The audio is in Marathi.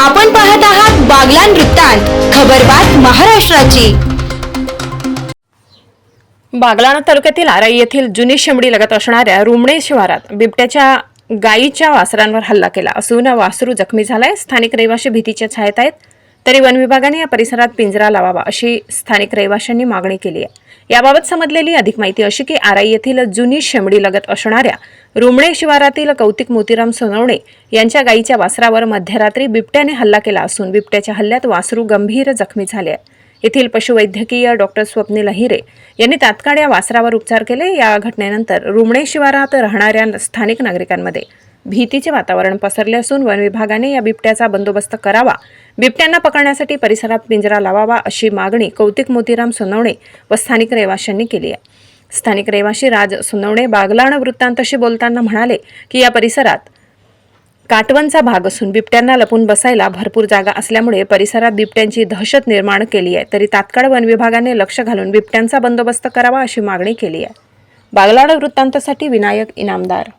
आपण पाहत आहात बागला वृत्तांत खबरबात महाराष्ट्राची. बागलाणा तालुक्यातील आराई येथील जुनी शेंबडी लगत असणाऱ्या रुमणे शिवारात बिबट्याच्या गायीच्या वासरांवर हल्ला केला. असून वासरू जखमी झालाय. स्थानिक रहिवासी भीतीच्या छायेत आहेत. तरी वन विभागाने या परिसरात पिंजरा लावावा अशी स्थानिक रहिवाशांनी मागणी केली आहे. याबाबत समजलेली अधिक माहिती अशी की आराई येथील जुनी शेंबडी लगत असणाऱ्या रुमणे शिवारातील कौतिक मोतीराम सोनवणे यांच्या गायीच्या वासरावर मध्यरात्री बिबट्याने हल्ला केला असून बिबट्याच्या हल्ल्यात वासरू गंभीर जखमी झाले आहे येथील पशुवैद्यकीय डॉक्टर स्वप्नील अहिरे यांनी तात्काळ या वासरावर उपचार केले. या घटनेनंतर रुमणे शिवारात राहणाऱ्या स्थानिक नागरिकांमध्ये भीतीचे वातावरण पसरले असून वन विभागाने या बिबट्याचा बंदोबस्त करावा. बिबट्यांना पकडण्यासाठी परिसरात पिंजरा लावावा अशी मागणी कौतिक मोतीराम सोनवणे व स्थानिक रहिवाशांनी केली आहे. स्थानिक रहिवाशी राज सोनवणे बागलाण वृत्तांतशी बोलताना म्हणाले की या परिसरात काटवनचा भाग असून बिबट्यांना लपून बसायला भरपूर जागा असल्यामुळे परिसरात बिबट्यांची दहशत निर्माण केली आहे. तरी तात्काळ वन विभागाने लक्ष घालून बिबट्यांचा बंदोबस्त करावा अशी मागणी केली आहे. बागलाड वृत्तांतासाठी विनायक इनामदार